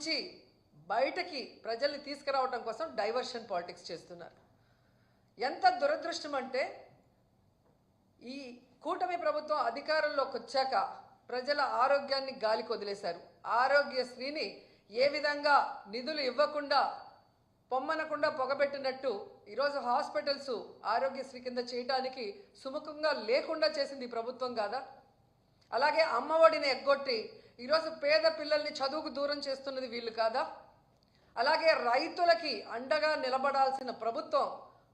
నుంచి బయటకి ప్రజల్ని తీసుకురావడం కోసం డైవర్షన్ పాలిటిక్స్ చేస్తున్నారు. ఎంత దురదృష్టం అంటే ఈ కూటమి ప్రభుత్వం అధికారంలోకి వచ్చాక ప్రజల ఆరోగ్యాన్ని గాలికి వదిలేశారు. ఆరోగ్యశ్రీని ఏ విధంగా నిధులు ఇవ్వకుండా పొమ్మనకుండా పొగబెట్టినట్టు ఈరోజు హాస్పిటల్స్ ఆరోగ్యశ్రీ కింద చేయటానికి సుముఖంగా లేకుండా చేసింది ప్రభుత్వం కాదా? అలాగే అమ్మఒడిని ఎగ్గొట్టి ఈరోజు పేద పిల్లల్ని చదువుకు దూరం చేస్తున్నది వీళ్ళు కాదా? అలాగే రైతులకి అండగా నిలబడాల్సిన ప్రభుత్వం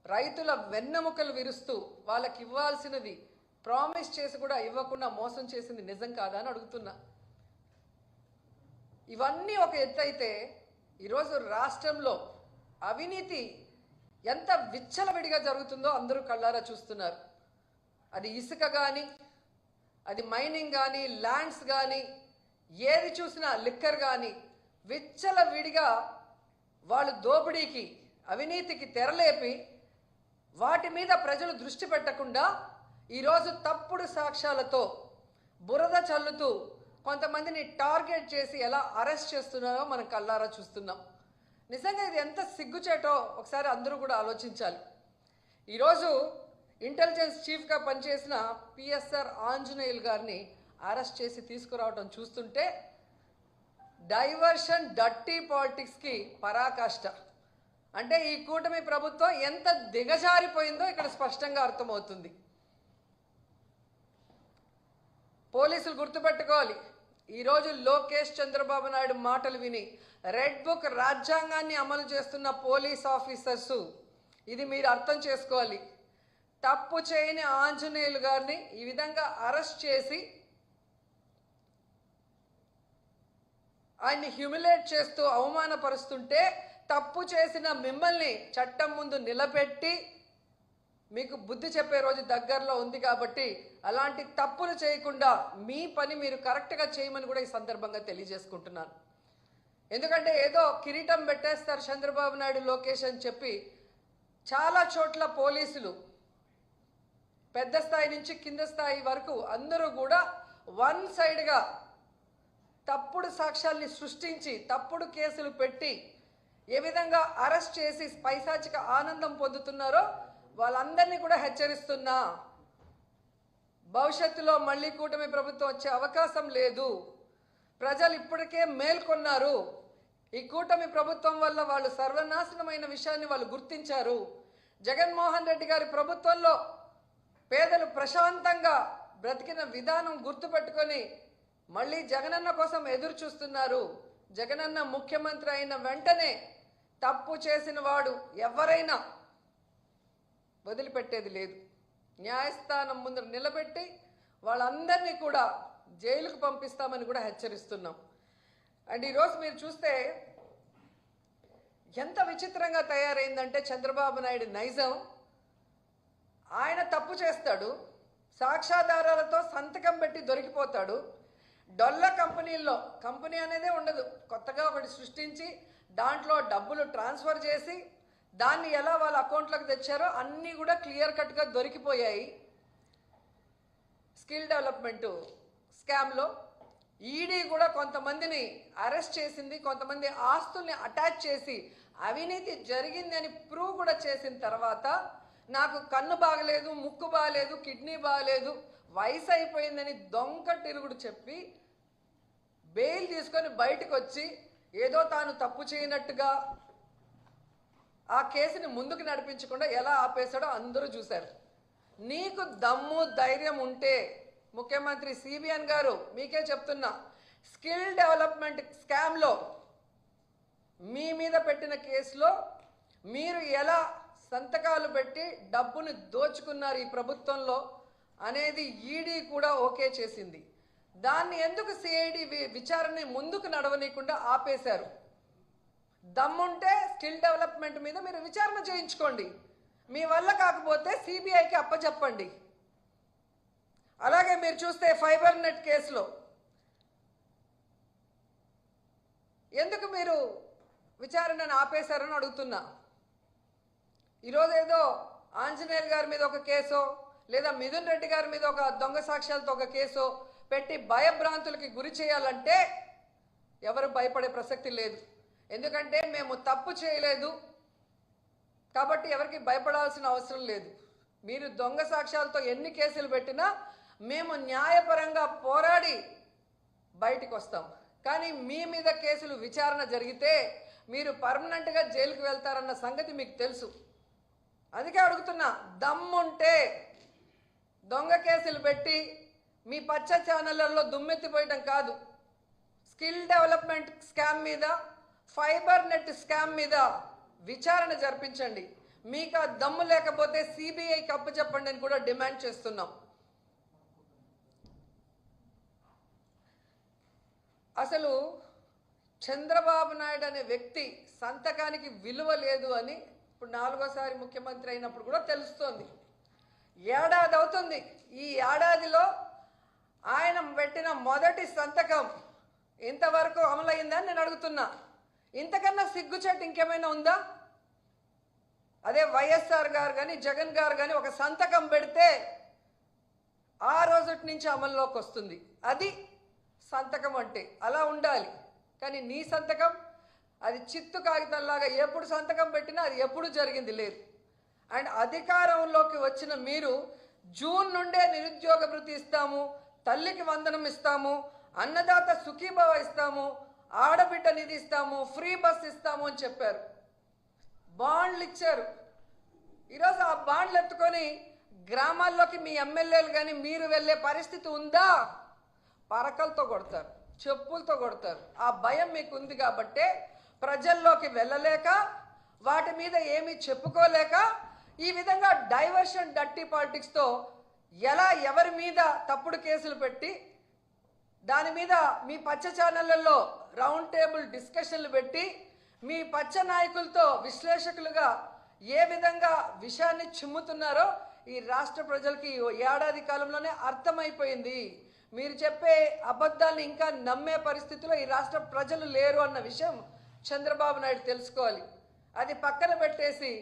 రైతుల వెన్నెముకలు విరుస్తూ వాళ్ళకి ఇవ్వాల్సినది ప్రామిస్ చేసి కూడా ఇవ్వకుండా మోసం చేసింది నిజం కాదా అని అడుగుతున్నా. ఇవన్నీ ఒక ఎత్తైతే ఈరోజు రాష్ట్రంలో అవినీతి ఎంత విచ్చలవిడిగా జరుగుతుందో అందరూ కళ్ళారా చూస్తున్నారు. అది ఇసుక కానీ అది మైనింగ్ కానీ ల్యాండ్స్ కానీ ఏది చూసినా లిక్కర్ కానీ విచ్చల విడిగా వాళ్ళు దోపిడీకి అవినీతికి తెరలేపి వాటి మీద ప్రజలు దృష్టి పెట్టకుండా ఈరోజు తప్పుడు సాక్ష్యాలతో బురద చల్లుతూ కొంతమందిని టార్గెట్ చేసి ఎలా అరెస్ట్ చేస్తున్నారో మనం కళ్ళారా చూస్తున్నాం. నిజంగా ఇది ఎంత సిగ్గుచేటో ఒకసారి అందరూ కూడా ఆలోచించాలి. ఈరోజు ఇంటెలిజెన్స్ చీఫ్గా పనిచేసిన పిఎస్ఆర్ ఆంజనేయులు గారిని అరెస్ట్ చేసి తీసుకురావడం చూస్తుంటే డైవర్షన్ డర్టీ పాలిటిక్స్కి పరాకాష్ట. అంటే ఈ కూటమి ప్రభుత్వం ఎంత దిగజారిపోయిందో ఇక్కడ స్పష్టంగా అర్థమవుతుంది. పోలీసులు గుర్తుపెట్టుకోవాలి. ఈరోజు లోకేష్ చంద్రబాబు నాయుడు మాటలు విని రెడ్ బుక్ రాజ్యాంగాన్ని అమలు చేస్తున్న పోలీస్ ఆఫీసర్స్ ఇది మీరు అర్థం చేసుకోవాలి. తప్పు చేయని ఆంజనేయులు గారిని ఈ విధంగా అరెస్ట్ చేసి ఆయన్ని హ్యూమిలేట్ చేస్తూ అవమానపరుస్తుంటే తప్పు చేసిన మిమ్మల్ని చట్టం ముందు నిలబెట్టి మీకు బుద్ధి చెప్పే రోజు దగ్గరలో ఉంది కాబట్టి అలాంటి తప్పులు చేయకుండా మీ పని మీరు కరెక్ట్గా చేయమని కూడా ఈ సందర్భంగా తెలియజేసుకుంటున్నాను. ఎందుకంటే ఏదో కిరీటం పెట్టేస్తారు చంద్రబాబు నాయుడు లోకేష్ అని చెప్పి చాలా చోట్ల పోలీసులు పెద్ద స్థాయి నుంచి కింద స్థాయి వరకు అందరూ కూడా వన్ సైడ్గా తప్పుడు సాక్ష్యాల్ని సృష్టించి తప్పుడు కేసులు పెట్టి ఏ విధంగా అరెస్ట్ చేసి పైశాచిక ఆనందం పొందుతున్నారో వాళ్ళందరినీ కూడా హెచ్చరిస్తున్నా. భవిష్యత్తులో మళ్ళీ కూటమి ప్రభుత్వం వచ్చే అవకాశం లేదు. ప్రజలు ఇప్పటికే మేల్కొన్నారు ఈ కూటమి ప్రభుత్వం వల్ల వాళ్ళు సర్వనాశనమైన విషయాన్ని వాళ్ళు గుర్తించారు. జగన్మోహన్ రెడ్డి గారి ప్రభుత్వంలో పేదలు ప్రశాంతంగా బ్రతికిన విధానం గుర్తుపెట్టుకొని మళ్ళీ జగనన్న కోసం ఎదురు చూస్తున్నారు. జగనన్న ముఖ్యమంత్రి అయిన వెంటనే తప్పు చేసిన వాడు ఎవరైనా వదిలిపెట్టేది లేదు. న్యాయస్థానం ముందు నిలబెట్టి వాళ్ళందరినీ కూడా జైలుకు పంపిస్తామని కూడా హెచ్చరిస్తున్నాం. అండ్ ఈరోజు మీరు చూస్తే ఎంత విచిత్రంగా తయారైందంటే చంద్రబాబు నాయుడు నైజం. ఆయన తప్పు చేస్తాడు సాక్ష్యాధారాలతో సంతకం పెట్టి దొరికిపోతాడు డొల్ల కంపెనీల్లో కంపెనీ అనేదే ఉండదు. కొత్తగా ఒకటి సృష్టించి దాంట్లో డబ్బులు ట్రాన్స్ఫర్ చేసి దాన్ని ఎలా వాళ్ళ అకౌంట్లోకి తెచ్చారో అన్నీ కూడా క్లియర్ కట్గా దొరికిపోయాయి. స్కిల్ డెవలప్మెంట్ స్కామ్లో ఈడీ కూడా కొంతమందిని అరెస్ట్ చేసింది కొంతమంది ఆస్తుల్ని అటాచ్ చేసి అవినీతి జరిగిందని ప్రూవ్ కూడా చేసిన తర్వాత నాకు కన్ను బాగలేదు ముక్కు బాగలేదు కిడ్నీ బాగలేదు వయసు అయిపోయిందని దొంగ తిరుగుడు చెప్పి బెయిల్ తీసుకొని బయటకు వచ్చి ఏదో తాను తప్పు చేయనట్టుగా ఆ కేసుని ముందుకు నడిపించకుండా ఎలా ఆపేశాడో అందరూ చూశారు. నీకు దమ్ము ధైర్యం ఉంటే ముఖ్యమంత్రి సిబిఎన్ గారు మీకే చెప్తున్నా స్కిల్ డెవలప్మెంట్ స్కామ్లో మీ మీద పెట్టిన కేసులో మీరు ఎలా సంతకాలు పెట్టి డబ్బును దోచుకున్నారు ఈ ప్రభుత్వంలో? అనేది ఈడీ కూడా ఓకే చేసింది. దాన్ని ఎందుకు సిఐడి విచారణ ముందుకు నడవనీయకుండా ఆపేశారు? దమ్ముంటే స్కిల్ డెవలప్మెంట్ మీద మీరు విచారణ చేయించుకోండి. మీ వల్ల కాకపోతే సిబిఐకి అప్పచెప్పండి అలాగే మీరు చూస్తే ఫైబర్ నెట్ కేసులో ఎందుకు మీరు విచారణను ఆపేశారని అడుగుతున్నా. ఈరోజు ఏదో ఆంజనేయులు గారి మీద ఒక కేసో లేదా మిథున్ రెడ్డి గారి మీద ఒక దొంగ సాక్ష్యాలతో ఒక కేసు పెట్టి భయభ్రాంతులకి గురి చేయాలంటే ఎవరు భయపడే ప్రసక్తి లేదు. ఎందుకంటే మేము తప్పు చేయలేదు కాబట్టి ఎవరికి భయపడాల్సిన అవసరం లేదు. మీరు దొంగ సాక్ష్యాలతో ఎన్ని కేసులు పెట్టినా మేము న్యాయపరంగా పోరాడి బయటికి వస్తాం. కానీ మీ మీద కేసులు విచారణ జరిగితే మీరు పర్మనెంట్గా జైలుకి వెళ్తారన్న సంగతి మీకు తెలుసు. అందుకే అడుగుతున్నా దమ్ముంటే దొంగ కేసులు పెట్టి మీ పచ్చ ఛానళ్ళలో దుమ్మెత్తిపోయటం కాదు. స్కిల్ డెవలప్మెంట్ స్కామ్ మీద ఫైబర్ నెట్ స్కామ్ మీద విచారణ జరిపించండి. మీకు ఆ దమ్ము లేకపోతే సిబిఐకి అప్పచెప్పండి అని కూడా డిమాండ్ చేస్తున్నాం. అసలు చంద్రబాబు నాయుడు అనే వ్యక్తి సంతకానికి విలువ లేదు అని ఇప్పుడు నాలుగోసారి ముఖ్యమంత్రి అయినప్పుడు కూడా తెలుస్తోంది. ఏడాది అవుతుంది ఈ ఏడాదిలో ఆయన పెట్టిన మొదటి సంతకం ఇంతవరకు అమలైందని నేను అడుగుతున్నా. ఇంతకన్నా సిగ్గుచేటు ఇంకేమైనా ఉందా? అదే వైఎస్ఆర్ గారు కానీ జగన్ గారు కానీ ఒక సంతకం పెడితే ఆ రోజుటి నుంచి అమల్లోకి వస్తుంది. అది సంతకం అంటే అలా ఉండాలి. కానీ నీ సంతకం అది చిత్తు కాగితంలాగా ఎప్పుడు సంతకం పెట్టినా అది ఎప్పుడు జరిగింది లేదు. అండ్ అధికారంలోకి వచ్చిన మీరు జూన్ నుండే నిరుద్యోగ భృతి ఇస్తాము తల్లికి వందనం ఇస్తాము అన్నదాత సుఖీభవ ఇస్తాము ఆడబిడ్డ నిధి ఇస్తాము ఫ్రీ బస్ ఇస్తాము అని చెప్పారు. బాండ్లు ఇచ్చారు. ఈరోజు ఆ బాండ్లు ఎత్తుకొని గ్రామాల్లోకి మీ ఎమ్మెల్యేలు కానీ మీరు వెళ్ళే పరిస్థితి ఉందా? పరకలతో కొడతారు చెప్పులతో కొడతారు. ఆ భయం మీకు ఉంది కాబట్టే ప్రజల్లోకి వెళ్ళలేక వాటి మీద ఏమీ చెప్పుకోలేక ఈ విధంగా డైవర్షన్ డట్టి పాలిటిక్స్తో ఎలా ఎవరి మీద తప్పుడు కేసులు పెట్టి దాని మీద మీ పచ్చ ఛానళ్ళలో రౌండ్ టేబుల్ డిస్కషన్లు పెట్టి మీ పచ్చ నాయకులతో విశ్లేషకులుగా ఏ విధంగా విషయాన్ని చిమ్ముతున్నారో ఈ రాష్ట్ర ప్రజలకి ఏడాది కాలంలోనే అర్థమైపోయింది. మీరు చెప్పే అబద్ధాలను ఇంకా నమ్మే పరిస్థితిలో ఈ రాష్ట్ర ప్రజలు లేరు అన్న విషయం చంద్రబాబు నాయుడు తెలుసుకోవాలి. అది పక్కన పెట్టేసి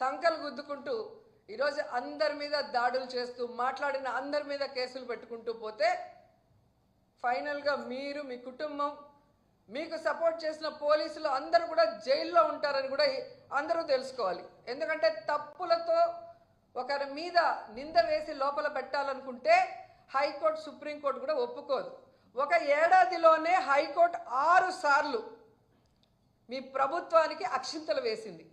సంకలు గుద్దుకుంటూ ఈరోజు అందరి మీద దాడులు చేస్తూ మాట్లాడిన అందరి మీద కేసులు పెట్టుకుంటూ పోతే ఫైనల్గా మీరు మీ కుటుంబం మీకు సపోర్ట్ చేసిన పోలీసులు అందరూ కూడా జైల్లో ఉంటారని కూడా అందరూ తెలుసుకోవాలి. ఎందుకంటే తప్పులతో ఒకరి మీద నింద వేసి లోపల పెట్టాలనుకుంటే హైకోర్టు సుప్రీంకోర్టు కూడా ఒప్పుకోదు. ఒక ఏడాదిలోనే హైకోర్టు ఆరు సార్లు మీ ప్రభుత్వానికి అక్షింతలు వేసింది.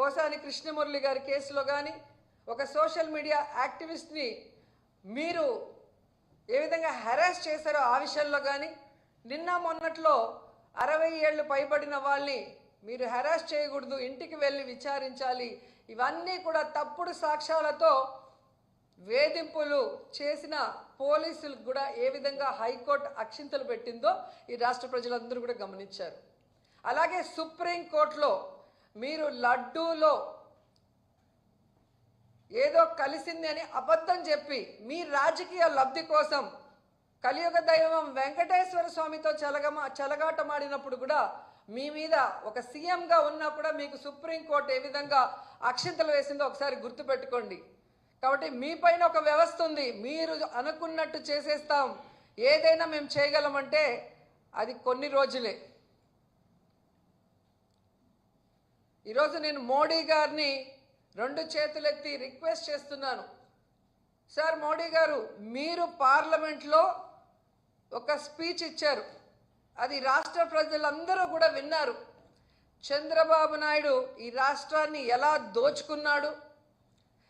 పోసాని కృష్ణమురళి గారి కేసులో కానీ ఒక సోషల్ మీడియా యాక్టివిస్ట్ని మీరు ఏ విధంగా హెరాస్ చేశారో ఆ విషయంలో కానీ నిన్న మొన్నట్లో అరవై ఏళ్ళు పైబడిన వాళ్ళని మీరు హెరాస్ చేయకూడదు ఇంటికి వెళ్ళి విచారించాలి ఇవన్నీ కూడా తప్పుడు సాక్ష్యాలతో వేధింపులు చేసిన పోలీసులకు కూడా ఏ విధంగా హైకోర్టు అక్షింతలు పెట్టిందో ఈ రాష్ట్ర ప్రజలందరూ కూడా గమనించారు. అలాగే సుప్రీంకోర్టులో మీరు లడ్డూలో ఏదో కలిసింది అని అబద్ధం చెప్పి మీ రాజకీయ లబ్ధి కోసం కలియుగ దైవం వెంకటేశ్వర స్వామితో చలగమ చలగాటమాడినప్పుడు కూడా మీ మీద ఒక సీఎంగా ఉన్నా కూడా మీకు సుప్రీంకోర్టు ఏ విధంగా అక్షింతలు వేసిందో ఒకసారి గుర్తుపెట్టుకోండి. కాబట్టి మీ పైన ఒక వ్యవస్థ ఉంది. మీరు అనుకున్నట్టు చేసేస్తాం. ఏదైనా మేము చేయగలమంటే అది కొన్ని రోజులే. ఈరోజు నేను మోడీ గారిని రెండు చేతులెత్తి రిక్వెస్ట్ చేస్తున్నాను. సార్ మోడీ గారు మీరు పార్లమెంట్లో ఒక స్పీచ్ ఇచ్చారు. అది రాష్ట్ర ప్రజలందరూ కూడా విన్నారు. చంద్రబాబు నాయుడు ఈ రాష్ట్రాన్ని ఎలా దోచుకున్నాడు?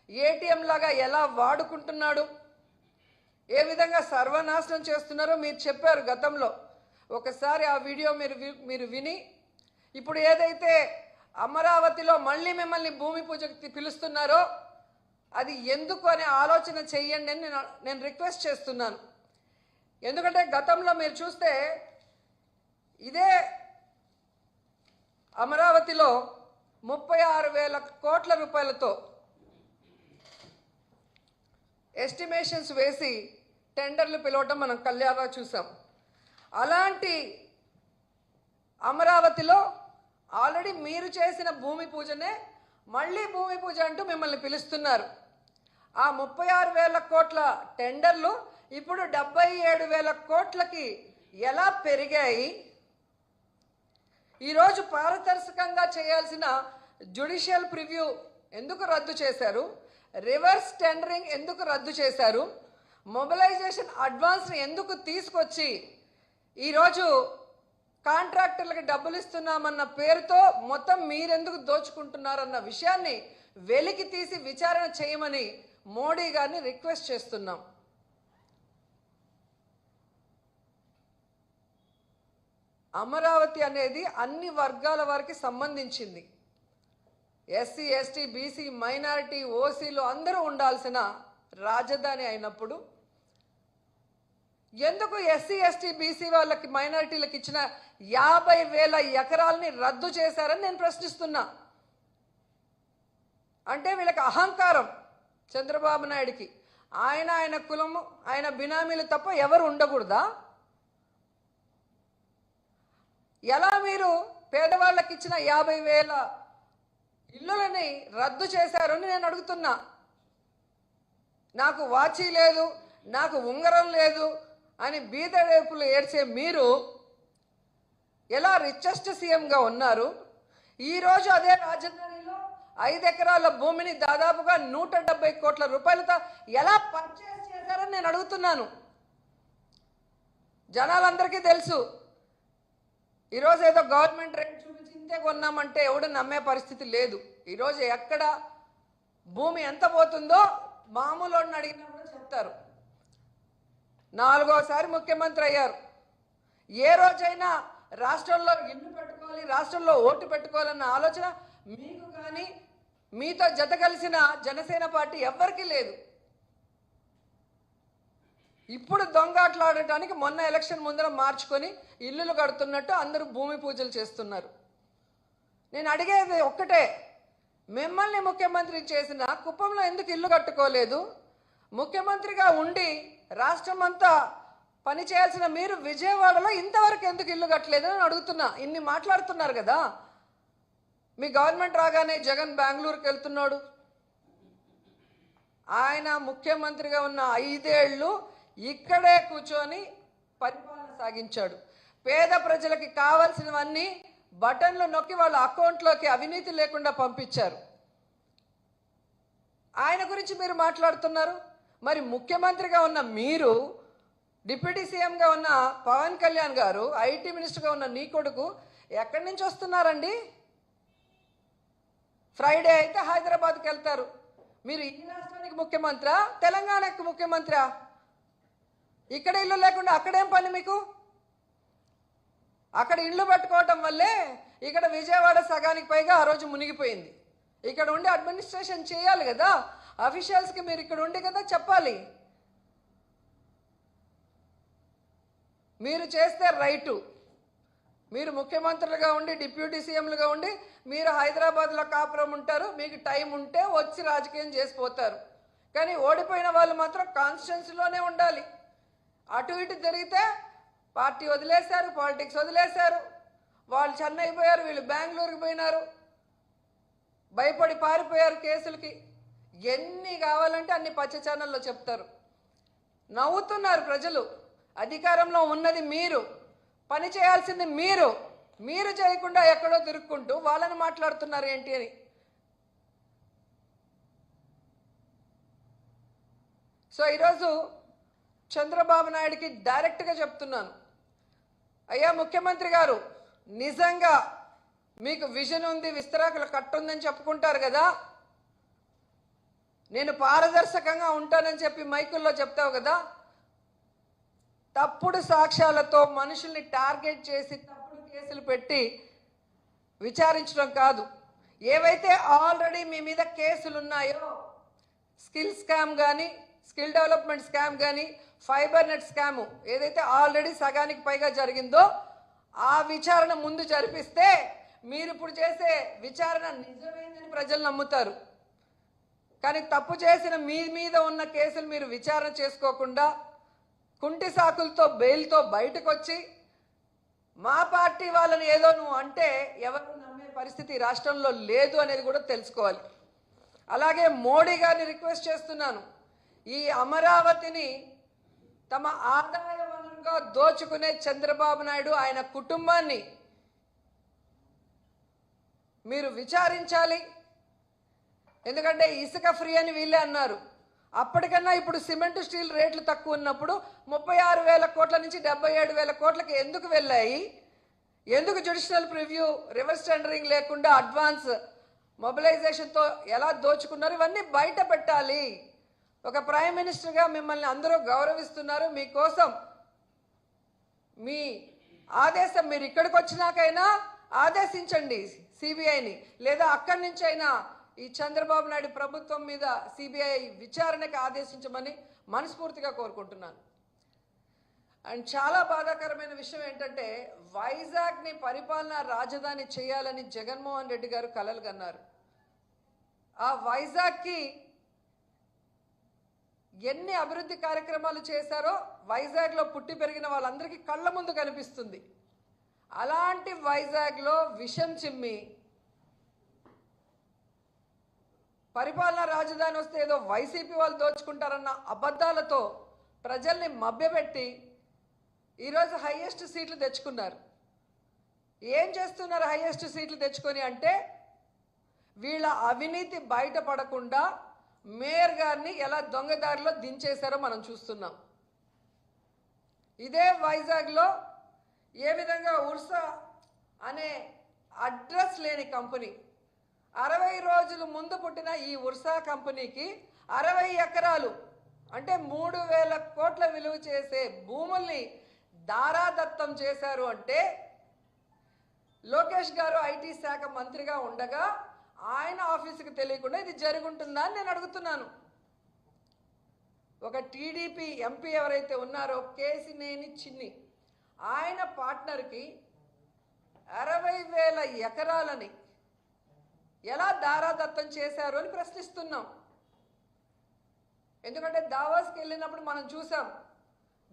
ఏటీఎం లాగా ఎలా వాడుకుంటున్నాడు? ఏ విధంగా సర్వనాశనం చేస్తున్నారో మీరు చెప్పారు గతంలో. ఒకసారి ఆ వీడియో మీరు మీరు విని ఇప్పుడు ఏదైతే అమరావతిలో మళ్ళీ మిమ్మల్ని భూమి పూజకి పిలుస్తున్నారో అది ఎందుకు అనే ఆలోచన చెయ్యండి అని నేను నేను రిక్వెస్ట్ చేస్తున్నాను. ఎందుకంటే గతంలో మీరు చూస్తే ఇదే అమరావతిలో ముప్పై ఆరు వేల కోట్ల రూపాయలతో ఎస్టిమేషన్స్ వేసి టెండర్లు పిలవటం మనం కళ్యాణంలో చూసాం. అలాంటి అమరావతిలో ఆల్రెడీ మీరు చేసిన భూమి పూజనే మళ్ళీ భూమి పూజ అంటూ మిమ్మల్ని పిలుస్తున్నారు. ఆ ముప్పై ఆరు వేల కోట్ల టెండర్లు ఇప్పుడు డెబ్బై ఏడు వేల కోట్లకి ఎలా పెరిగాయి? ఈరోజు పారదర్శకంగా చేయాల్సిన జ్యుడిషియల్ ప్రివ్యూ ఎందుకు రద్దు చేశారు? రివర్స్ టెండరింగ్ ఎందుకు రద్దు చేశారు? మొబిలైజేషన్ అడ్వాన్స్ని ఎందుకు తీసుకొచ్చి ఈరోజు కాంట్రాక్టర్లకు డబ్బులు ఇస్తున్నామన్న పేరుతో మొత్తం మీరెందుకు దోచుకుంటున్నారన్న విషయాన్ని వెలికి తీసి విచారణ చేయమని మోడీ గారిని రిక్వెస్ట్ చేస్తున్నాం. అమరావతి అనేది అన్ని వర్గాల వారికి సంబంధించింది. ఎస్సీ ఎస్టీ బీసీ మైనారిటీ ఓసీలు అందరూ ఉండాల్సిన రాజధాని అయినప్పుడు ఎందుకు ఎస్సీ ఎస్టీ బీసీ వాళ్ళకి మైనారిటీలకు ఇచ్చిన యాభై వేల ఎకరాలని రద్దు చేశారని నేను ప్రశ్నిస్తున్నా. అంటే వీళ్ళకి అహంకారం చంద్రబాబు నాయుడికి. ఆయన ఆయన కులము ఆయన బినామీలు తప్ప ఎవరు ఉండకూడదా? ఎలా మీరు పేదవాళ్ళకి ఇచ్చిన యాభై వేల ఇల్లులని రద్దు చేశారని నేను అడుగుతున్నా. నాకు వాచి లేదు నాకు ఉంగరం లేదు అని బీదరేపులు ఏడ్చే మీరు ఎలా రిచెస్ట్ సీఎంగా ఉన్నారు? ఈరోజు అదే రాజధానిలో ఐదు ఎకరాల భూమిని దాదాపుగా నూట డెబ్బై కోట్ల రూపాయలతో ఎలా పర్చేస్ చేశారని నేను అడుగుతున్నాను. జనాలందరికీ తెలుసు ఈరోజు ఏదో గవర్నమెంట్ రేట్ చూపించి ఇంతే కొన్నామంటే ఎవడు నమ్మే పరిస్థితి లేదు. ఈరోజు ఎక్కడ భూమి ఎంత పోతుందో మామూలు వాడిని అడిగినా కూడా చెప్తారు. నాలుగోసారి ముఖ్యమంత్రి అయ్యారు. ఏ రోజైనా రాష్ట్రంలో ఇల్లు పెట్టుకోవాలి రాష్ట్రంలో ఓటు పెట్టుకోవాలన్న ఆలోచన మీకు కానీ మీతో జత కలిసిన జనసేన పార్టీ ఎవ్వరికీ లేదు. ఇప్పుడు దొంగాట్లాడటానికి మొన్న ఎలక్షన్ ముందర మార్చుకొని ఇల్లులు కడుతున్నట్టు అందరూ భూమి పూజలు చేస్తున్నారు. నేను అడిగేది ఒక్కటే మిమ్మల్ని ముఖ్యమంత్రి చేసిన కుప్పంలో ఎందుకు ఇల్లు కట్టుకోలేదు? ముఖ్యమంత్రిగా ఉండి రాష్ట్రం అంతా పని చేయాల్సిన మీరు విజయవాడలో ఇంతవరకు ఎందుకు ఇల్లు కట్టలేదు అని అడుగుతున్నా. ఇన్ని మాట్లాడుతున్నారు కదా. మీ గవర్నమెంట్ రాగానే జగన్ బెంగళూరుకి వెళ్తున్నాడు. ఆయన ముఖ్యమంత్రిగా ఉన్న ఐదేళ్ళు ఇక్కడే కూర్చొని పరిపాలన సాగించాడు. పేద ప్రజలకి కావాల్సినవన్నీ బటన్లు నొక్కి వాళ్ళ అకౌంట్లోకి అవినీతి లేకుండా పంపించారు. ఆయన గురించి మీరు మాట్లాడుతున్నారు? మరి ముఖ్యమంత్రిగా ఉన్న మీరు డిప్యూటీ సీఎంగా ఉన్న పవన్ కళ్యాణ్ గారు ఐటీ మినిస్టర్గా ఉన్న నీ కొడుకు ఎక్కడి నుంచి వస్తున్నారండి? ఫ్రైడే అయితే హైదరాబాద్కి వెళ్తారు. మీరు ఈ రాష్ట్రానికి ముఖ్యమంత్రా? తెలంగాణకి ముఖ్యమంత్రా? ఇక్కడ ఇల్లు లేకుండా అక్కడేం పని మీకు? అక్కడ ఇల్లు పెట్టుకోవటం వల్లే ఇక్కడ విజయవాడ సగానికి పైగా ఆ రోజు మునిగిపోయింది. ఇక్కడ ఉండి అడ్మినిస్ట్రేషన్ చేయాలి కదా. అఫీషియల్స్కి మీరు ఇక్కడ ఉండి కదా చెప్పాలి. మీరు చేస్తే రైటు. మీరు ముఖ్యమంత్రులుగా ఉండి డిప్యూటీ సీఎంలుగా ఉండి మీరు హైదరాబాద్లో కాపురం ఉంటారు మీకు టైం ఉంటే వచ్చి రాజకీయం చేసిపోతారు. కానీ ఓడిపోయిన వాళ్ళు మాత్రం కాన్స్టిట్యున్సీలోనే ఉండాలి. అటు ఇటు జరిగితే పార్టీ వదిలేశారు పాలిటిక్స్ వదిలేశారు. వాళ్ళు చెన్నై పోయారు వీళ్ళు బెంగళూరుకి పోయినారు. భయపడి పారిపోయారు కేసులకి. ఎన్ని కావాలంటే అన్ని పచ్చ ఛానల్లో చెప్తారు. నవ్వుతున్నారు ప్రజలు. అధికారంలో ఉన్నది మీరు. పని చేయాల్సింది మీరు. మీరు చేయకుండా ఎక్కడో తిరుక్కుంటూ వాళ్ళని మాట్లాడుతున్నారు ఏంటి అని. సో ఈరోజు చంద్రబాబు నాయుడికి డైరెక్ట్గా చెప్తున్నాను. అయ్యా ముఖ్యమంత్రి గారు నిజంగా మీకు విజన్ ఉంది విస్తరాకులు కట్టుందని చెప్పుకుంటారు కదా. నేను పారదర్శకంగా ఉంటానని చెప్పి మైకుల్లో చెప్తావు కదా? తప్పుడు సాక్ష్యాలతో మనుషుల్ని టార్గెట్ చేసి తప్పుడు కేసులు పెట్టి విచారించడం కాదు. ఏవైతే ఆల్రెడీ మీ మీద కేసులు ఉన్నాయో స్కిల్ స్కామ్ కానీ స్కిల్ డెవలప్మెంట్ స్కామ్ కానీ ఫైబర్ నెట్ స్కామ్ ఏదైతే ఆల్రెడీ సగానికి పైగా జరిగిందో ఆ విచారణ ముందు జరిపిస్తే మీరు ఇప్పుడు చేసే విచారణ నిజమైందని ప్రజలు నమ్ముతారు. కానీ తప్పు చేసిన మీ మీద ఉన్న కేసులు మీరు విచారణ చేసుకోకుండా కుంటి సాకులతో బెయిల్తో బయటకు వచ్చి మా పార్టీ వాళ్ళని ఏదో నువ్వు అంటే ఎవరు నమ్మే పరిస్థితి రాష్ట్రంలో లేదు అనేది కూడా తెలుసుకోవాలి. అలాగే మోడీ గారిని రిక్వెస్ట్ చేస్తున్నాను. ఈ అమరావతిని తమ ఆదాయ వనరు దోచుకునే చంద్రబాబు నాయుడు ఆయన కుటుంబాన్ని మీరు విచారించాలి. ఎందుకంటే ఇసుక ఫ్రీ అని వీళ్ళే అన్నారు. అప్పటికన్నా ఇప్పుడు సిమెంట్ స్టీల్ రేట్లు తక్కువ ఉన్నప్పుడు ముప్పై ఆరు వేల కోట్ల నుంచి డెబ్బై ఏడు వేల కోట్లకి ఎందుకు వెళ్ళాయి? ఎందుకు జుడిషియల్ ప్రివ్యూ రివర్స్ టెండరింగ్ లేకుండా అడ్వాన్స్ మొబిలైజేషన్తో ఎలా దోచుకున్నారు? ఇవన్నీ బయట పెట్టాలి. ఒక ప్రైమ్ మినిస్టర్గా మిమ్మల్ని అందరూ గౌరవిస్తున్నారు. మీకోసం మీ ఆదేశం మీరు ఇక్కడికి వచ్చినాకైనా ఆదేశించండి సిబిఐని లేదా అక్కడి నుంచి అయినా ఈ చంద్రబాబు నాయుడు ప్రభుత్వం మీద సిబిఐ విచారణకు ఆదేశించమని మనస్ఫూర్తిగా కోరుకుంటున్నాను. అండ్ చాలా బాధాకరమైన విషయం ఏంటంటే వైజాగ్ని పరిపాలనా రాజధాని చేయాలని జగన్మోహన్ రెడ్డి గారు కలలు కన్నారు. ఆ వైజాగ్కి ఎన్ని అభివృద్ధి కార్యక్రమాలు చేశారో వైజాగ్లో పుట్టి పెరిగిన వాళ్ళందరికీ కళ్ళ ముందు కనిపిస్తుంది. అలాంటి వైజాగ్లో విషం చిమ్మి పరిపాలనా రాజధాని వస్తే ఏదో వైసీపీ వాళ్ళు దోచుకుంటారన్న అబద్ధాలతో ప్రజల్ని మభ్యపెట్టి ఈరోజు హయ్యెస్ట్ సీట్లు తెచ్చుకున్నారు. ఏం చేస్తున్నారు హయ్యెస్ట్ సీట్లు తెచ్చుకొని అంటే వీళ్ళ అవినీతి బయటపడకుండా మేయర్ గారిని ఎలా దొంగదారిలో దించేశారో మనం చూస్తున్నాం. ఇదే వైజాగ్లో ఏ విధంగా ఉర్సా అనే అడ్రస్ లేని కంపెనీ అరవై రోజుల ముందు పుట్టిన ఈ ఉర్సా కంపెనీకి అరవై ఎకరాలు అంటే మూడు వేల కోట్ల విలువ చేసే భూముల్ని దారాదత్తం చేశారు అంటే లోకేష్ గారు ఐటీ శాఖ మంత్రిగా ఉండగా ఆయన ఆఫీసుకి తెలియకుండా ఇది జరుగుంటుందా అని నేను అడుగుతున్నాను. ఒక టీడీపీ ఎంపీ ఎవరైతే ఉన్నారో కేసినేని చిన్ని ఆయన పార్ట్నర్కి అరవై వేల ఎకరాలని ఎలా దారాదత్తం చేశారు అని ప్రశ్నిస్తున్నాం. ఎందుకంటే దావాస్కి వెళ్ళినప్పుడు మనం చూసాం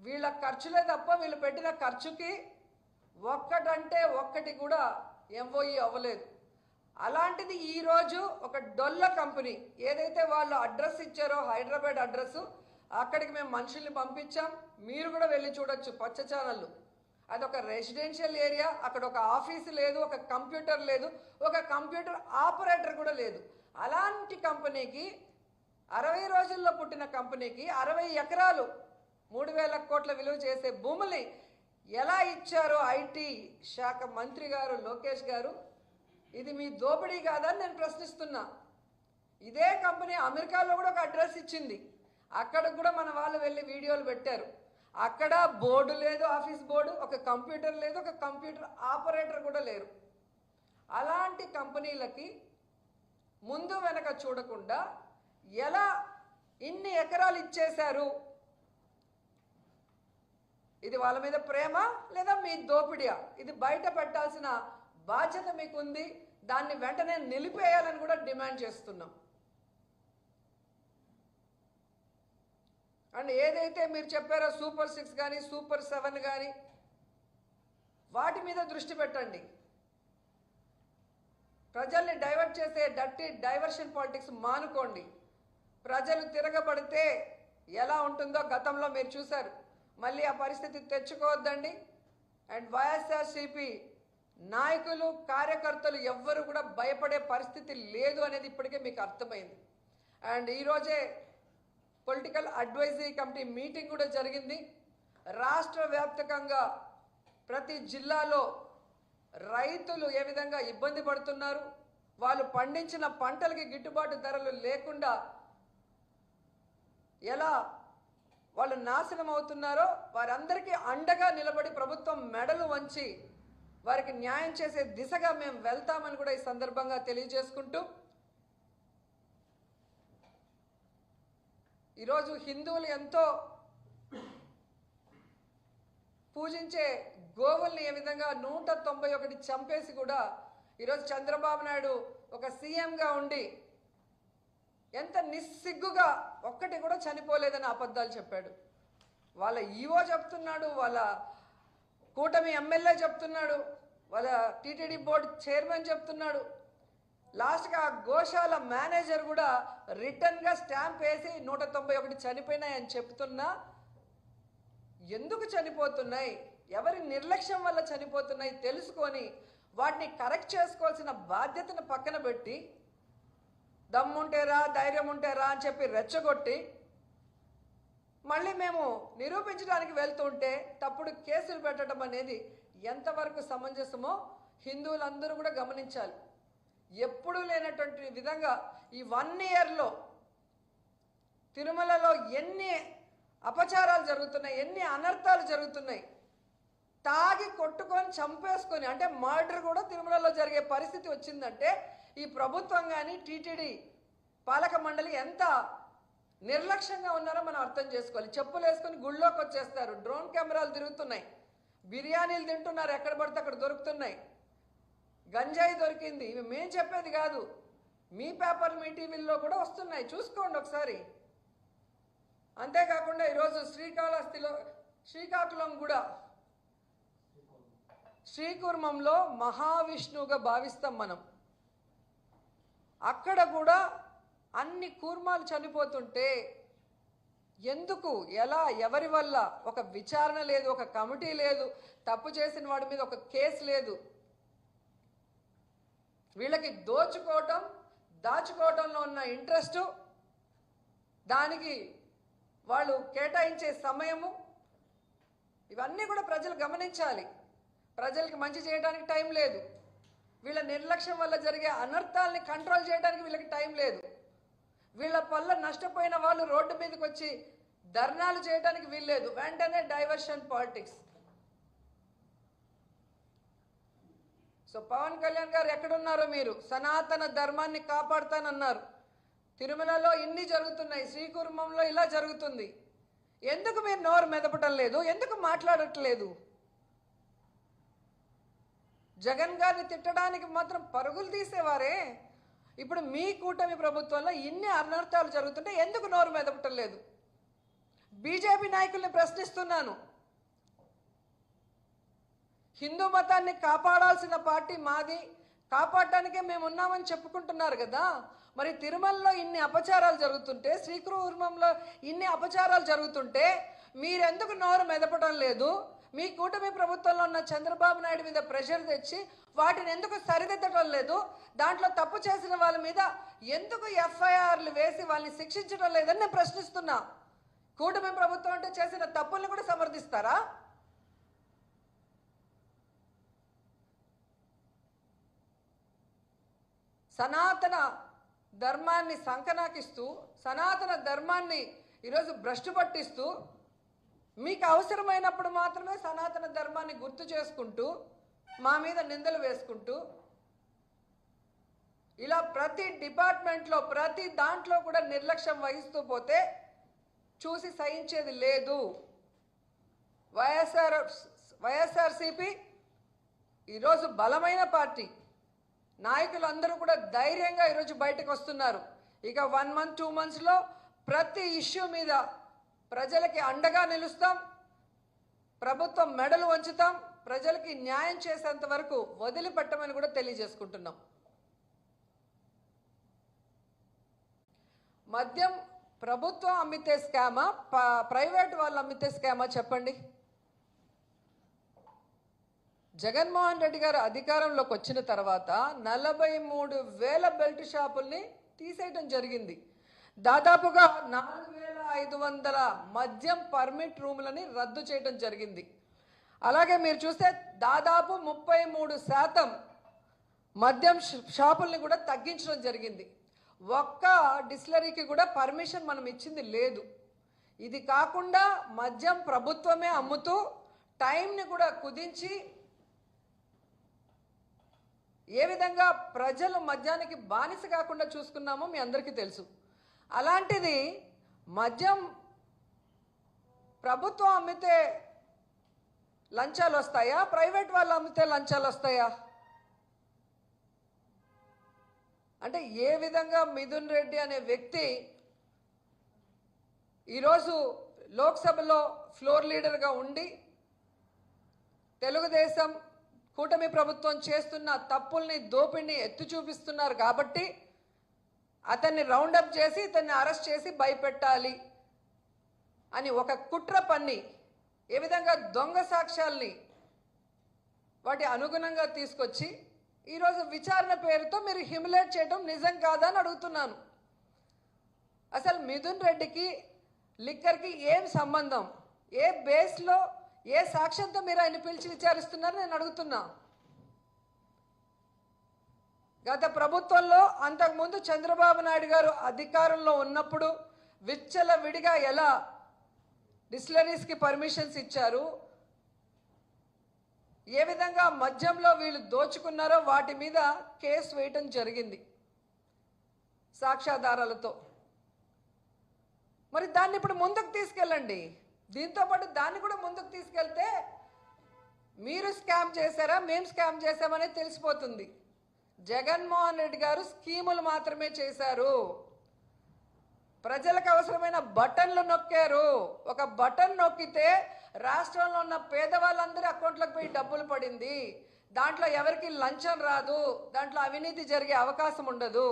వీళ్ళ ఖర్చులే తప్ప వీళ్ళు పెట్టిన ఖర్చుకి ఒక్కటంటే ఒక్కటి కూడా ఎంఓఈ అవ్వలేదు. అలాంటిది ఈరోజు ఒక డొల్ల కంపెనీ ఏదైతే వాళ్ళు అడ్రస్ ఇచ్చారో హైదరాబాద్ అడ్రస్ అక్కడికి మేము మనుషుల్ని పంపించాం. మీరు కూడా వెళ్ళి చూడొచ్చు పచ్చ ఛానళ్ళు అదొక రెసిడెన్షియల్ ఏరియా అక్కడ ఒక ఆఫీస్ లేదు ఒక కంప్యూటర్ లేదు ఒక కంప్యూటర్ ఆపరేటర్ కూడా లేదు. అలాంటి కంపెనీకి అరవై రోజుల్లో పుట్టిన కంపెనీకి అరవై ఎకరాలు మూడు వేల కోట్ల విలువ చేసే భూముల్ని ఎలా ఇచ్చారో ఐటీ శాఖ మంత్రి గారు లోకేష్ గారు? ఇది మీ దోపిడీ కాదని నేను ప్రశ్నిస్తున్నా. ఇదే కంపెనీ అమెరికాలో కూడా ఒక అడ్రస్ ఇచ్చింది. అక్కడికి కూడా మన వాళ్ళు వెళ్ళి వీడియోలు పెట్టారు. అక్కడ బోర్డు లేదు ఆఫీస్ బోర్డు ఒక కంప్యూటర్ లేదు ఒక కంప్యూటర్ ఆపరేటర్ కూడా లేరు. అలాంటి కంపెనీలకి ముందు వెనక చూడకుండా ఎలా ఇన్ని ఎకరాలు ఇచ్చేశారు? ఇది వాళ్ళ మీద ప్రేమ లేదా మీ దోపిడియా? ఇది బయట పెట్టాల్సిన బాధ్యత మీకుంది దాన్ని వెంటనే నిలిపేయాలని కూడా డిమాండ్ చేస్తున్నాం. అండ్ ఏదైతే మీరు చెప్పారో సూపర్ సిక్స్ కానీ సూపర్ సెవెన్ కానీ వాటి మీద దృష్టి పెట్టండి. ప్రజల్ని డైవర్ట్ చేసే డట్టి డైవర్షన్ పాలిటిక్స్ మానుకోండి. ప్రజలు తిరగబడితే ఎలా ఉంటుందో గతంలో మీరు చూశారు. మళ్ళీ ఆ పరిస్థితి తెచ్చుకోవద్దండి. అండ్ వైఎస్ఆర్సిపి నాయకులు కార్యకర్తలు ఎవ్వరు కూడా భయపడే పరిస్థితి లేదు అనేది ఇప్పటికే మీకు అర్థమైంది. అండ్ ఈరోజే పొలిటికల్ అడ్వైజరీ కమిటీ మీటింగ్ కూడా జరిగింది. రాష్ట్ర వ్యాప్తకంగా ప్రతి జిల్లాలో రైతులు ఏ విధంగా ఇబ్బంది పడుతున్నారు వాళ్ళు పండించిన పంటలకి గిట్టుబాటు ధరలు లేకుండా ఎలా వాళ్ళు నాశనం అవుతున్నారో వారందరికీ అండగా నిలబడి ప్రభుత్వం మెడలు వంచి వారికి న్యాయం చేసే దిశగా మేము వెళ్తామని కూడా ఈ సందర్భంగా తెలియజేసుకుంటూ ఈరోజు హిందువులు ఎంతో పూజించే గోవుల్ని ఏ విధంగా నూట తొంభై ఒకటి చంపేసి కూడా ఈరోజు చంద్రబాబు నాయుడు ఒక సీఎంగా ఉండి ఎంత నిస్సిగ్గుగా ఒక్కటి కూడా చనిపోలేదని అబద్ధాలు చెప్పాడు. వాళ్ళ ఈవో చెప్తున్నాడు వాళ్ళ కూటమి ఎమ్మెల్యే చెప్తున్నాడు వాళ్ళ టీటీడీ బోర్డు చైర్మన్ చెప్తున్నాడు. లాస్ట్గా గోశాల మేనేజర్ కూడా రిటర్న్గా స్టాంప్ వేసి నూట తొంభై ఒకటి చనిపోయినాయని చెప్తున్నా. ఎందుకు చనిపోతున్నాయి? ఎవరి నిర్లక్ష్యం వల్ల చనిపోతున్నాయి తెలుసుకొని వాటిని కరెక్ట్ చేసుకోవాల్సిన బాధ్యతను పక్కన పెట్టి దమ్ముంటేరా ధైర్యం ఉంటేరా అని చెప్పి రెచ్చగొట్టి మళ్ళీ మేము నిరూపించడానికి వెళ్తుంటే తప్పుడు కేసులు పెట్టడం అనేది ఎంతవరకు సమంజసమో హిందువులందరూ కూడా గమనించాలి. ఎప్పుడూ లేనటువంటి విధంగా ఈ వన్ ఇయర్లో తిరుమలలో ఎన్ని అపచారాలు జరుగుతున్నాయి ఎన్ని అనర్థాలు జరుగుతున్నాయి తాగి కొట్టుకొని చంపేసుకొని అంటే మర్డర్ కూడా తిరుమలలో జరిగే పరిస్థితి వచ్చిందంటే ఈ ప్రభుత్వం కానీ టీటీడీ పాలక మండలి ఎంత నిర్లక్ష్యంగా ఉన్నారో మనం అర్థం చేసుకోవాలి. చెప్పులు వేసుకొని గుళ్ళోకి వచ్చేస్తారు. డ్రోన్ కెమెరాలు తిరుగుతున్నాయి. బిర్యానీలు తింటున్నారు. ఎక్కడ పడితే అక్కడ దొరుకుతున్నాయి. గంజాయి దొరికింది. ఇవి మేము చెప్పేది కాదు. మీ పేపర్ మీ టీవీల్లో కూడా వస్తున్నాయి. చూసుకోండి ఒకసారి. అంతేకాకుండా ఈరోజు శ్రీకాళహస్తిలో శ్రీకాకుళం కూడా శ్రీకుర్మంలో మహావిష్ణువుగా భావిస్తాం మనం. అక్కడ కూడా అన్ని కూర్మాలు చనిపోతుంటే ఎందుకు ఎలా ఎవరి వల్ల? ఒక విచారణ లేదు ఒక కమిటీ లేదు తప్పు చేసిన వాడి మీద ఒక కేసు లేదు. వీళ్ళకి దోచుకోవటం దాచుకోవటంలో ఉన్న ఇంట్రెస్టు దానికి వాళ్ళు కేటాయించే సమయము ఇవన్నీ కూడా ప్రజలు గమనించాలి. ప్రజలకి మంచి చేయడానికి టైం లేదు. వీళ్ళ నిర్లక్ష్యం వల్ల జరిగే అనర్థాలని కంట్రోల్ చేయడానికి వీళ్ళకి టైం లేదు. వీళ్ళ వల్ల నష్టపోయిన వాళ్ళు రోడ్డు మీదకి వచ్చి ధర్నాలు చేయడానికి వీల్లేదు. వెంటనే diversion politics. So Pawan Kalyan garu ఎక్కడున్నారో మీరు? సనాతన ధర్మాన్ని కాపాడుతానన్నారు. తిరుమలలో ఇన్ని జరుగుతున్నాయి. శ్రీకుర్మంలో ఇలా జరుగుతుంది. ఎందుకు మీరు నోరు మెదపటం లేదు? ఎందుకు మాట్లాడట్లేదు? జగన్ గారిని తిట్టడానికి మాత్రం పరుగులు తీసేవారే? ఇప్పుడు మీ కూటమి ప్రభుత్వంలో ఇన్ని అనర్థాలు జరుగుతుంటే ఎందుకు నోరు మెదపటం లేదు? బీజేపీ నాయకుల్ని ప్రశ్నిస్తున్నాను. హిందూ మతాన్ని కాపాడాల్సిన పార్టీ మాది. కాపాడటానికే మేము ఉన్నామని చెప్పుకుంటున్నారు కదా. మరి తిరుమలలో ఇన్ని అపచారాలు జరుగుతుంటే శ్రీకృర్మంలో ఇన్ని అపచారాలు జరుగుతుంటే మీరెందుకు నోరు మెదపడం లేదు? మీ కూటమి ప్రభుత్వంలో ఉన్న చంద్రబాబు నాయుడు మీద ప్రెషర్ తెచ్చి వాటిని ఎందుకు సరిదిద్దటం లేదు? దాంట్లో తప్పు చేసిన వాళ్ళ మీద ఎందుకు ఎఫ్ఐఆర్లు వేసి వాళ్ళని శిక్షించడం లేదని నేను ప్రశ్నిస్తున్నా. కూటమి ప్రభుత్వం అంటే చేసిన తప్పుల్ని కూడా సమర్థిస్తారా? సనాతన ధర్మాన్ని సంకనాకిస్తూ సనాతన ధర్మాన్ని ఈరోజు భ్రష్టు పట్టిస్తూ మీకు అవసరమైనప్పుడు మాత్రమే సనాతన ధర్మాన్ని గుర్తు చేసుకుంటూ మా మీద నిందలు వేసుకుంటూ ఇలా ప్రతి డిపార్ట్మెంట్లో ప్రతి దాంట్లో కూడా నిర్లక్ష్యం వహిస్తూ పోతే చూసి సహించేది లేదు. వైఎస్ఆర్ వైఎస్ఆర్సిపి ఈరోజు బలమైన పార్టీ. నాయకులందరూ కూడా ధైర్యంగా ఈరోజు బయటకు వస్తున్నారు. ఇక వన్ మంత్ టూ మంత్స్లో ప్రతి ఇష్యూ మీద ప్రజలకి అండగా నిలుస్తాం. ప్రభుత్వం మెడలు వంచుతాం. ప్రజలకి న్యాయం చేసేంత వరకు వదిలిపెట్టమని కూడా తెలియజేసుకుంటున్నాం. మద్యం ప్రభుత్వం అమ్మితే స్కామా? ప్రైవేట్ వాళ్ళు అమ్మితే స్కామా చెప్పండి? జగన్మోహన్ రెడ్డి గారు అధికారంలోకి వచ్చిన తర్వాత నలభై మూడు వేల బెల్ట్ షాపుల్ని తీసేయటం జరిగింది. దాదాపుగా నాలుగు వేల ఐదు వందల మద్యం పర్మిట్ రూములని రద్దు చేయడం జరిగింది. అలాగే మీరు చూస్తే దాదాపు ముప్పై మూడు శాతం మద్యం షాపుల్ని కూడా తగ్గించడం జరిగింది. ఒక్క డిస్లరీకి కూడా పర్మిషన్ మనం ఇచ్చింది లేదు. ఇది కాకుండా మద్యం ప్రభుత్వమే అమ్ముతూ టైంని కూడా కుదించి ఏ విధంగా ప్రజలు మద్యానికి బానిస కాకుండా చూసుకున్నామో మీ అందరికీ తెలుసు. అలాంటిది మద్యం ప్రభుత్వం అమ్మితే లంచాలు వస్తాయా ప్రైవేట్ వాళ్ళు అమ్మితే లంచాలు వస్తాయా అంటే ఏ విధంగా మిథున్ రెడ్డి అనే వ్యక్తి ఈరోజు లోక్సభలో ఫ్లోర్ లీడర్గా ఉండి తెలుగుదేశం కూటమి ప్రభుత్వం చేస్తున్న తప్పుల్ని దోపిడిని ఎత్తి చూపిస్తున్నారు కాబట్టి అతన్ని రౌండప్ చేసి ఇతన్ని అరెస్ట్ చేసి భయపెట్టాలి అని ఒక కుట్ర పన్ని ఏ విధంగా దొంగ సాక్ష్యాల్ని వాటి అనుగుణంగా తీసుకొచ్చి ఈరోజు విచారణ పేరుతో మీరు హిమిలేట్ చేయడం నిజం కాదని అడుగుతున్నాను. అసలు మిథున్ రెడ్డికి లిక్కర్కి ఏం సంబంధం? ఏ బేస్లో ఏ సాక్ష్యంతో మీరు ఆయన పిలిచి విచారిస్తున్నారు నేను అడుగుతున్నా. గత ప్రభుత్వంలో అంతకుముందు చంద్రబాబు నాయుడు గారు అధికారంలో ఉన్నప్పుడు విచ్చల విడిగా ఎలా డిస్టిలరీస్కి పర్మిషన్స్ ఇచ్చారు? ఏ విధంగా మద్యంలో వీళ్ళు దోచుకున్నారో వాటి మీద కేసు వేయటం జరిగింది సాక్ష్యాధారాలతో. మరి దాన్ని ఇప్పుడు ముందుకు తీసుకెళ్ళండి. దీంతో పాటు దాన్ని కూడా ముందుకు తీసుకెళ్తే మీరు స్కామ్ చేశారా మేము స్కామ్ చేశామనేది తెలిసిపోతుంది. జగన్మోహన్ రెడ్డి గారు స్కీములు మాత్రమే చేశారు. ప్రజలకు అవసరమైన బటన్లు నొక్కారు. ఒక బటన్ నొక్కితే రాష్ట్రంలో ఉన్న పేదవాళ్ళందరి అకౌంట్లకు పోయి డబ్బులు పడింది. దాంట్లో ఎవరికి లంచం రాదు. దాంట్లో అవినీతి జరిగే అవకాశం ఉండదు.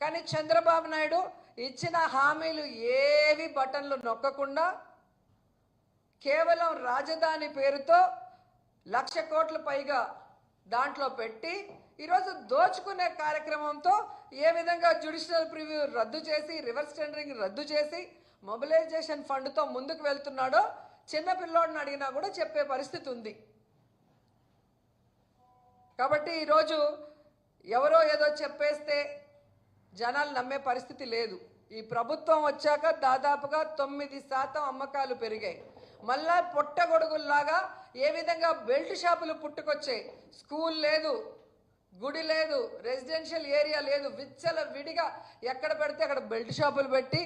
కానీ చంద్రబాబు నాయుడు ఇచ్చిన హామీలు ఏవి బటన్లు నొక్కకుండా కేవలం రాజధాని పేరుతో లక్ష కోట్ల పైగా దాంట్లో పెట్టి ఈరోజు దోచుకునే కార్యక్రమంతో ఏ విధంగా జ్యుడిషియల్ ప్రివ్యూ రద్దు చేసి రివర్స్ టెండరింగ్ రద్దు చేసి మొబిలైజేషన్ ఫండ్తో ముందుకు వెళ్తున్నాడో చిన్న పిల్లోడిని అడిగినా కూడా చెప్పే పరిస్థితి ఉంది. కాబట్టి ఈరోజు ఎవరో ఏదో చెప్పేస్తే జనాలు నమ్మే పరిస్థితి లేదు. ఈ ప్రభుత్వం వచ్చాక దాదాపుగా తొమ్మిది శాతం అమ్మకాలు పెరిగాయి. మళ్ళా పొట్టగొడుగుల్లాగా ఏ విధంగా బెల్ట్ షాపులు పుట్టుకొచ్చాయి? స్కూల్ లేదు గుడి లేదు రెసిడెన్షియల్ ఏరియా లేదు విచ్చల విడిగా ఎక్కడ పెడితే అక్కడ బెల్ట్ షాపులు పెట్టి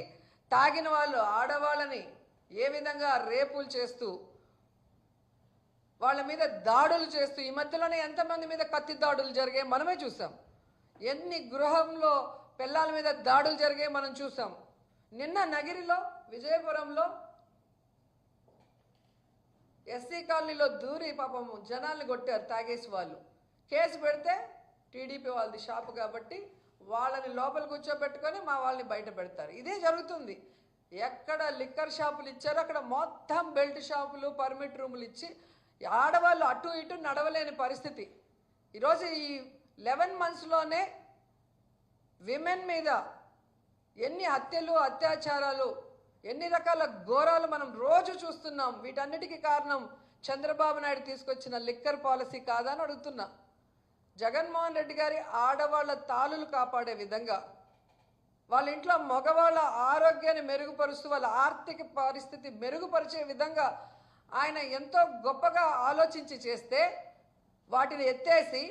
తాగిన వాళ్ళు ఆడవాళ్ళని ఏ విధంగా రేపులు చేస్తూ వాళ్ళ మీద దాడులు చేస్తూ ఈ మధ్యలోనే ఎంతమంది మీద కత్తి దాడులు జరిగాయి మనమే చూసాం. ఎన్ని గృహంలో పిల్లల మీద దాడులు జరిగాయి మనం చూసాం. నిన్న నగిరిలో విజయపురంలో ఎస్సీ కాలనీలో దూరి పాపం జనాల్ని కొట్టారు తాగేసి వాళ్ళు. కేసు పెడితే టీడీపీ వాళ్ళది షాపు కాబట్టి వాళ్ళని లోపల కూర్చోబెట్టుకొని మా వాళ్ళని బయట పెడతారు. ఇదే జరుగుతుంది. ఎక్కడ లిక్కర్ షాపులు ఇచ్చారో అక్కడ మొత్తం బెల్ట్ షాపులు పర్మిట్ రూములు ఇచ్చి ఆడవాళ్ళు అటు ఇటు నడవలేని పరిస్థితి. ఈరోజు ఈ లెవెన్ మంత్స్లోనే విమెన్ మీద ఎన్ని హత్యలు అత్యాచారాలు ఎన్ని రకాల ఘోరాలు మనం రోజు చూస్తున్నాం? వీటన్నిటికీ కారణం చంద్రబాబు నాయుడు తీసుకొచ్చిన లిక్కర్ పాలసీ కాదని అడుగుతున్నా. జగన్మోహన్ రెడ్డి గారి ఆడవాళ్ళ తాళులు కాపాడే విధంగా వాళ్ళ ఇంట్లో మగవాళ్ళ ఆరోగ్యాన్ని మెరుగుపరుస్తూ వాళ్ళ ఆర్థిక పరిస్థితి మెరుగుపరిచే విధంగా ఆయన ఎంతో గొప్పగా ఆలోచించి చేస్తే వాటిని ఎత్తేసి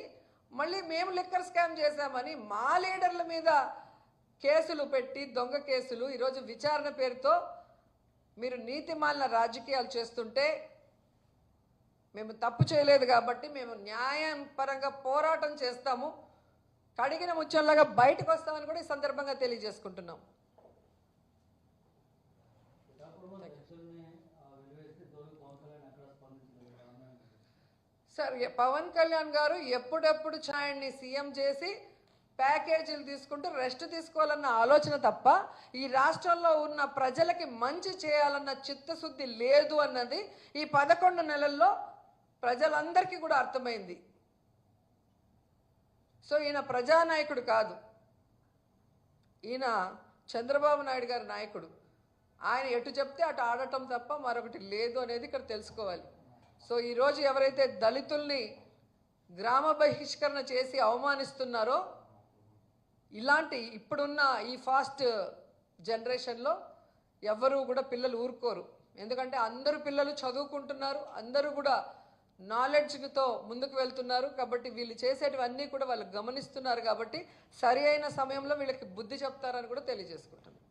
మళ్ళీ మేము లిక్కర్ స్కామ్ చేశామని మా లీడర్ల మీద కేసులు పెట్టి దొంగ కేసులు ఈరోజు విచారణ పేరుతో మీరు నీతిమాలిన రాజకీయాలు చేస్తుంటే మేము తప్పు చేయలేదు కాబట్టి మేము న్యాయం పరంగా పోరాటం చేస్తాము. కడిగిన ముచ్చంలాగా బయటకు వస్తామని కూడా ఈ సందర్భంగా తెలియజేసుకుంటున్నాం. సార్ పవన్ కళ్యాణ్ గారు ఎప్పుడెప్పుడు ఛాయన్ని సీఎం చేసి ప్యాకేజీలు తీసుకుంటూ రెస్ట్ తీసుకోవాలన్న ఆలోచన తప్ప ఈ రాష్ట్రంలో ఉన్న ప్రజలకి మంచి చేయాలన్న చిత్తశుద్ధి లేదు అన్నది ఈ పదకొండు నెలల్లో ప్రజలందరికీ కూడా అర్థమైంది. సో ఈయన ప్రజానాయకుడు కాదు. ఈయన చంద్రబాబు నాయుడు గారి నాయకుడు. ఆయన ఎటు చెప్తే అటు ఆడటం తప్ప మరొకటి లేదు అనేది ఇక్కడ తెలుసుకోవాలి. సో ఈరోజు ఎవరైతే దళితుల్ని గ్రామ బహిష్కరణ చేసి అవమానిస్తున్నారో ఇలాంటి ఇప్పుడున్న ఈ ఫాస్ట్ జనరేషన్లో ఎవ్వరూ కూడా పిల్లలు ఊరుకోరు. ఎందుకంటే అందరూ పిల్లలు చదువుకుంటున్నారు అందరూ కూడా నాలెడ్జ్తో ముందుకు వెళ్తున్నారు. కాబట్టి వీళ్ళు చేసేటివన్నీ కూడా వాళ్ళు గమనిస్తున్నారు కాబట్టి సరి అయిన సమయంలో వీళ్ళకి బుద్ధి చెప్తారని కూడా తెలియజేసుకుంటున్నారు